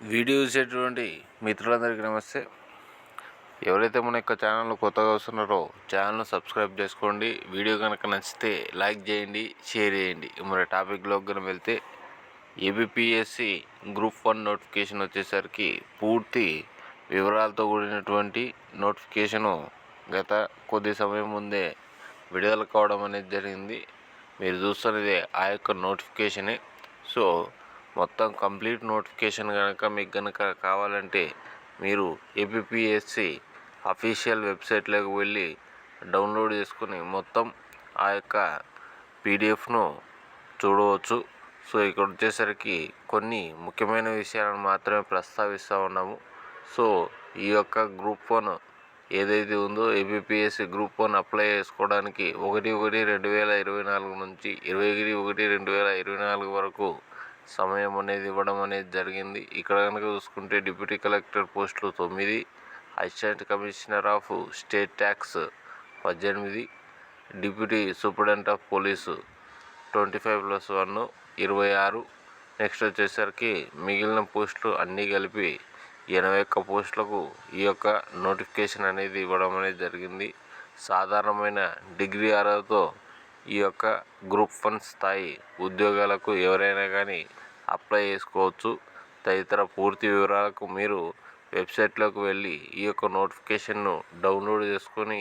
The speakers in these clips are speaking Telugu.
వీడియో చూసేటువంటి మిత్రులందరికీ నమస్తే. ఎవరైతే మన యొక్క ఛానల్ కొత్తగా వస్తున్నారో ఛానల్ను సబ్స్క్రైబ్ చేసుకోండి. వీడియో కనుక నచ్చితే లైక్ చేయండి షేర్ చేయండి. మరి టాపిక్లోకి కనుక వెళ్తే ఏబిపిఎస్సి గ్రూప్ వన్ నోటిఫికేషన్ వచ్చేసరికి పూర్తి వివరాలతో కూడినటువంటి నోటిఫికేషను గత కొద్ది సమయం ముందే విడుదల కావడం అనేది జరిగింది. మీరు చూస్తున్నది ఆ యొక్క నోటిఫికేషనే. సో మొత్తం కంప్లీట్ నోటిఫికేషన్ కనుక మీకు కనుక కావాలంటే మీరు ఏపీఎస్సి అఫీషియల్ వెబ్సైట్లోకి వెళ్ళి డౌన్లోడ్ చేసుకుని మొత్తం ఆ యొక్క పీడిఎఫ్ను చూడవచ్చు. సో ఇక్కడ వచ్చేసరికి కొన్ని ముఖ్యమైన విషయాలను మాత్రమే ప్రస్తావిస్తూ ఉన్నాము. సో ఈ యొక్క గ్రూప్ వన్ ఏదైతే ఉందో ఏబిపిఎస్సి గ్రూప్ వన్ అప్లై చేసుకోవడానికి ఒకటి ఒకటి రెండు వేల ఇరవై నాలుగు నుంచి ఇరవై ఒకటి ఒకటి రెండు వేల ఇరవై నాలుగు వరకు సమయం అనేది ఇవ్వడం అనేది జరిగింది. ఇక్కడ కనుక చూసుకుంటే డిప్యూటీ కలెక్టర్ పోస్టులు తొమ్మిది assistant commissioner of state tax పద్దెనిమిది deputy superintendent of police twenty five plus one ఇరవై ఆరు. నెక్స్ట్ వచ్చేసరికి మిగిలిన పోస్టులు అన్నీ కలిపి ఎనభై ఒక్క పోస్టులకు ఈ యొక్క నోటిఫికేషన్ అనేది ఇవ్వడం అనేది జరిగింది. సాధారణమైన డిగ్రీ అర్హతతో ఈ యొక్క గ్రూప్ వన్ స్థాయి ఉద్యోగాలకు ఎవరైనా కానీ అప్లై చేసుకోవచ్చు. తదితర పూర్తి వివరాలకు మీరు వెబ్సైట్లోకి వెళ్ళి ఈ యొక్క నోటిఫికేషన్ను డౌన్లోడ్ చేసుకొని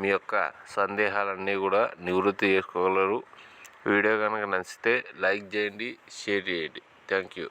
మీ యొక్క సందేహాలన్నీ కూడా నివృత్తి చేసుకోగలరు. వీడియో కనుక నచ్చితే లైక్ చేయండి షేర్ చేయండి. Thank you.